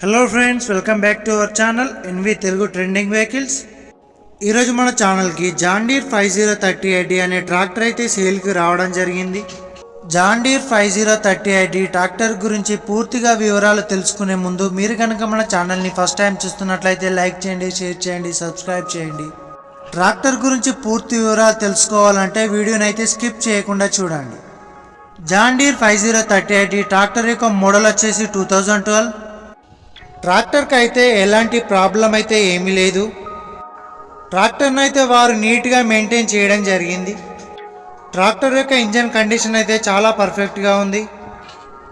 Hello friends welcome back to our channel NV Telugu trending vehicles ఈరోజు మన ఛానల్కి John Deere five zero thirty ID అనే tractor అయితే సేల్కి రావడం జరిగింది. John Deere five zero thirty ID tractor గురించి పూర్తిగా వివరాలు తెలుసుకునే ముందు మీరు కనుక మన ఛానల్ని ఫస్ట్ టైం చూస్తున్నట్లయితే లైక్ చేయండి షేర్ చేయండి సబ్స్క్రైబ్ చేయండి. ట్రాక్టర్ గురించి పూర్తి వివరాలు తెలుసుకోవాలంటే వీడియోని అయితే స్కిప్ చేయకుండా చూడండి. John Deere five zero thirty ID tractor యొక్క మోడల్ వచ్చేసి టూ థౌజండ్ ట్వెల్వ్ ట్రాక్టర్కి అయితే ఎలాంటి ప్రాబ్లం అయితే ఏమీ లేదు. ట్రాక్టర్ను అయితే వారు నీట్గా మెయింటైన్ చేయడం జరిగింది. ట్రాక్టర్ యొక్క ఇంజన్ కండిషన్ అయితే చాలా పర్ఫెక్ట్గా ఉంది.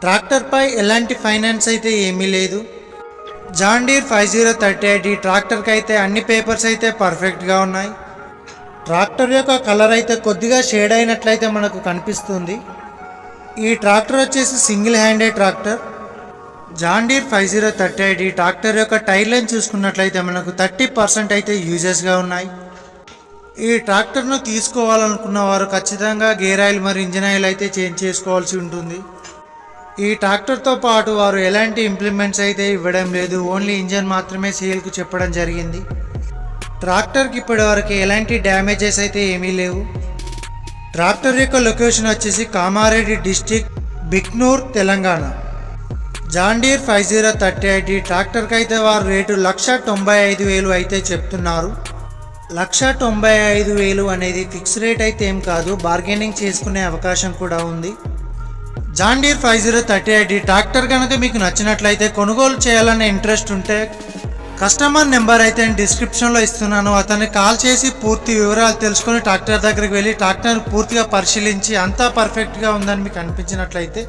ట్రాక్టర్పై ఎలాంటి ఫైనాన్స్ అయితే ఏమీ లేదు. John Deere five zero thirty eight ఈ ట్రాక్టర్కి అయితే అన్ని పేపర్స్ అయితే పర్ఫెక్ట్గా ఉన్నాయి. ట్రాక్టర్ యొక్క కలర్ అయితే కొద్దిగా షేడ్ అయినట్లయితే మనకు కనిపిస్తుంది. ఈ ట్రాక్టర్ వచ్చేసి single handed tractor. John Deere five zero thirty eight ఈ ట్రాక్టర్ యొక్క టైర్ లైన్ చూసుకున్నట్లయితే మనకు థర్టీ పర్సెంట్ అయితే యూజెస్గా ఉన్నాయి. ఈ ట్రాక్టర్ను తీసుకోవాలనుకున్న వారు ఖచ్చితంగా గేర్ ఆయిల్ మరియు ఇంజిన్ ఆయిల్ అయితే చేంజ్ చేసుకోవాల్సి ఉంటుంది. ఈ ట్రాక్టర్తో పాటు వారు ఎలాంటి ఇంప్లిమెంట్స్ అయితే ఇవ్వడం లేదు ఓన్లీ ఇంజన్ మాత్రమే సేల్కు చెప్పడం జరిగింది. ట్రాక్టర్కి ఇప్పటివరకు ఎలాంటి డ్యామేజెస్ అయితే ఏమీ లేవు. ట్రాక్టర్ యొక్క లొకేషన్ వచ్చేసి Kamareddy district Biknoor Telangana. John Deere five zero thirty eight ట్రాక్టర్కి అయితే వారు రేటు లక్ష తొంభై ఐదు వేలు అయితే చెప్తున్నారు. లక్ష తొంభై ఐదు వేలు అనేది ఫిక్స్ రేట్ అయితే ఏం కాదు బార్గెనింగ్ చేసుకునే అవకాశం కూడా ఉంది. John Deere five zero thirty eight tractor కనుక మీకు నచ్చినట్లయితే కొనుగోలు చేయాలనే ఇంట్రెస్ట్ ఉంటే కస్టమర్ నెంబర్ అయితే నేను డిస్క్రిప్షన్లో ఇస్తున్నాను. అతన్ని కాల్ చేసి పూర్తి వివరాలు తెలుసుకొని ట్రాక్టర్ దగ్గరికి వెళ్ళి ట్రాక్టర్ పూర్తిగా పరిశీలించి అంతా పర్ఫెక్ట్గా ఉందని మీకు అనిపించినట్లయితే